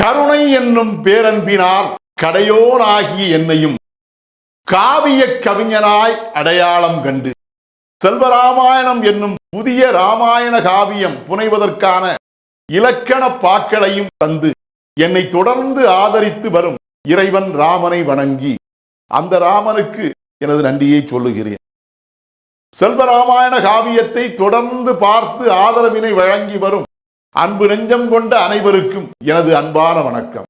கருணை என்னும் பேரன்பினால் கடையோனாகி என்னையும் காவிய கவிஞனாய் அடையாளம் கண்டு. செல்வராமாயணம் என்னும் புதிய ராமாயண காவியம் புனைவதற்கான இலக்கண பாக்களையும் தந்து என்னை தொடர்ந்து ஆதரித்து வரும் இறைவன் ராமனை வணங்கி அந்த ராமனுக்கு எனது நன்றியை சொல்லுகிறேன். செல்வராமாயண காவியத்தை தொடர்ந்து பார்த்து ஆதரவினை வழங்கி வரும் அன்பு நெஞ்சம் கொண்ட அனைவருக்கும் எனது அன்பான வணக்கம்.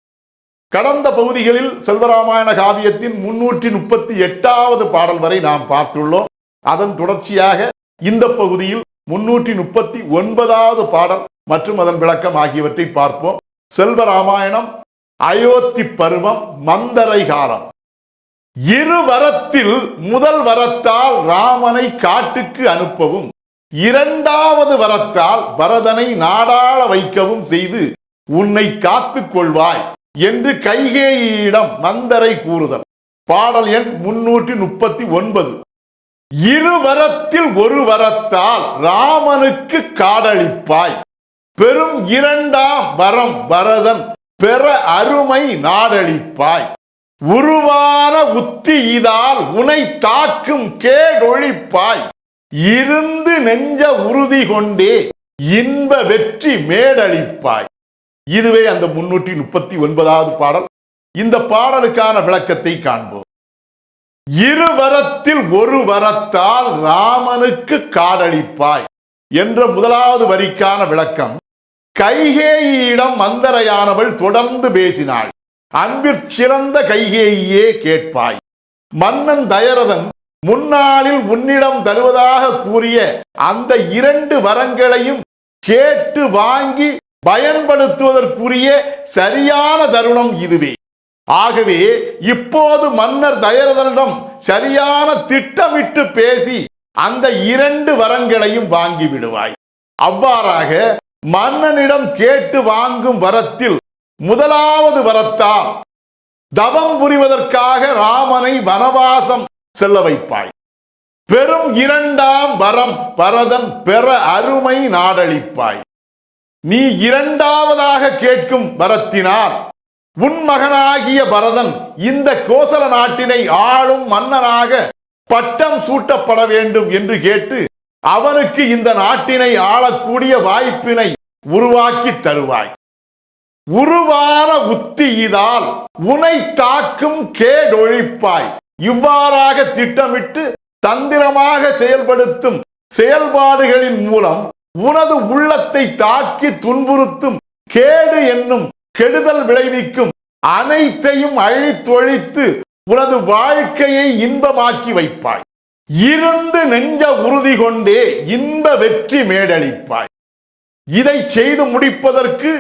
கடந்த பகுதிகளில் செல்வராமாயண காவியத்தின் முன்னூற்றி முப்பத்தி எட்டாவது பாடல் வரை நாம் பார்த்துள்ளோம். அதன் தொடர்ச்சியாக இந்த பகுதியில் முன்னூற்றி முப்பத்தி ஒன்பதாவது பாடல் மற்றும் அதன் விளக்கம் ஆகியவற்றை பார்ப்போம். செல்வராமாயணம் அயோத்தி பருவம் மந்தரை காலம். இரு வரத்தில் முதல் வரத்தால் ராமனை காட்டுக்கு அனுப்பவும் இரண்டாவது வரத்தால் பரதனை நாடாள வைக்கவும் செய்து உன்னை காத்து கொள்வாய் என்று கைகேயிடம் மந்தரை கூறுதல். பாடல் எண் முன்னூற்றி முப்பத்தி ஒன்பது. இரு வரத்தில் ஒரு வரத்தால் ராமனுக்கு காடளிப்பாய். பெரும் இரண்டாம் வரம் பரதன் பெற அருமை நாடளிப்பாய். உருவான உத்தி இதால் உனை தாக்கும் கேடொழிப்பாய். இருந்து நெஞ்ச உறுதி கொண்டே இன்ப வெற்றி மேடளிப்பாய் இதுவே அந்த முன்னூற்றி முப்பத்தி ஒன்பதாவது பாடல். இந்த பாடலுக்கான விளக்கத்தை காண்போம். இருவரத்தில் ஒரு வரத்தால் ராமனுக்கு காடளிப்பாய் என்ற முதலாவது வரிக்கான விளக்கம். கைகேயிடம் மந்தரையானவள் தொடர்ந்து பேசினாள். அன்பிற் சிறந்த கைகேயியே கேட்பாய். மன்னன் தயரதன் முன்னாளில் உன்னிடம் தருவதாக கூறிய அந்த இரண்டு வரங்களையும் கேட்டு வாங்கி பயன்படுத்துவதற்குரிய சரியான தருணம் இதுவே. ஆகவே இப்போது மன்னர் தயரதனிடம் சரியான திட்டமிட்டு பேசி அந்த இரண்டு வரங்களையும் வாங்கி விடுவாய். அவ்வாறாக மன்னனிடம் கேட்டு வாங்கும் வரத்தில் முதலாவது வரத்தால் தவம் புரிவதற்காக ராமனை வனவாசம் செல்ல வைப்பாய் பெரும் இரண்டாம் வரம் பரதன் பெற அருமை நாடளிப்பாய். நீ இரண்டாவதாக கேட்கும் வரத்தினால் உன் மகனாகிய பரதன் இந்த கோசல நாட்டினை ஆளும் மன்னனாக பட்டம் சூட்டப்பட வேண்டும் என்று கேட்டு அவனுக்கு இந்த நாட்டினை ஆளக்கூடிய வாய்ப்பினை உருவாக்கி தருவாய். உருவான உத்தியிதால் உனை தாக்கும் கேடொழிப்பாய். இவ்வாறாக திட்டமிட்டு தந்திரமாக செயல்படுத்தும் செயல்பாடுகளின் மூலம் உனது உள்ளத்தை தாக்கி துன்புறுத்தும் கேடு என்னும் கெடுதல் விளைவிக்கும் அனைத்தையும் அழித்தொழித்து உனது வாழ்க்கையை இன்பமாக்கி வைப்பாய். இருந்து நெஞ்ச உறுதி கொண்டே இன்ப வெற்றி மேடளிப்பாய் இதை செய்து முடிப்பதற்கு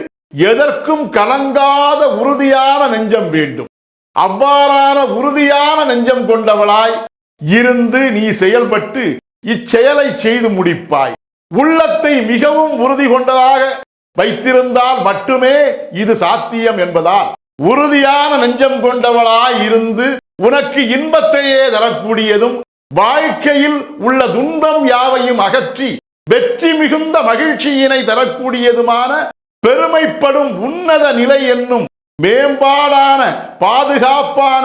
எதற்கும் கலங்காத உறுதியான நெஞ்சம் வேண்டும். அவ்வாறான உறுதியான நெஞ்சம் கொண்டவளாய் இருந்து நீ செயல்பட்டு இச்செயலை செய்து முடிப்பாய். உள்ளத்தை மிகவும் உறுதி கொண்டதாக வைத்திருந்தால் மட்டுமே இது சாத்தியம் என்பதால் உறுதியான நெஞ்சம் கொண்டவளாய் இருந்து உனக்கு இன்பத்தையே தரக்கூடியதும் வாழ்க்கையில் உள்ள துன்பம் யாவையும் அகற்றி வெற்றி மிகுந்த மகிழ்ச்சியினை தரக்கூடியதுமான பெருமைப்படும் உன்னத நிலை என்னும் மேம்பாடான பாதுகாப்பான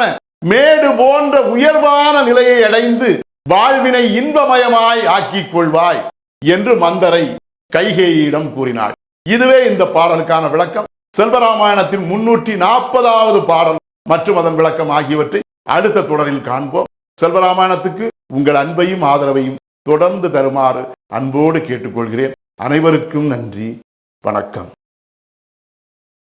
மேடு போன்ற உயர்வான நிலையை அடைந்து வாழ்வினை இன்பமயமாய் ஆக்கிக் கொள்வாய் என்று மந்தரை கைகேயிடம் கூறினாள். இதுவே இந்த பாடலுக்கான விளக்கம். செல்வராமாயணத்தின் முன்னூற்றி நாற்பதாவது பாடல் மற்றும் அதன் விளக்கம் ஆகியவற்றை அடுத்த தொடரில் காண்போம். செல்வராமாயணத்துக்கு உங்கள் அன்பையும் ஆதரவையும் தொடர்ந்து தருமாறு அன்போடு கேட்டுக்கொள்கிறேன். அனைவருக்கும் நன்றி. வணக்கம்.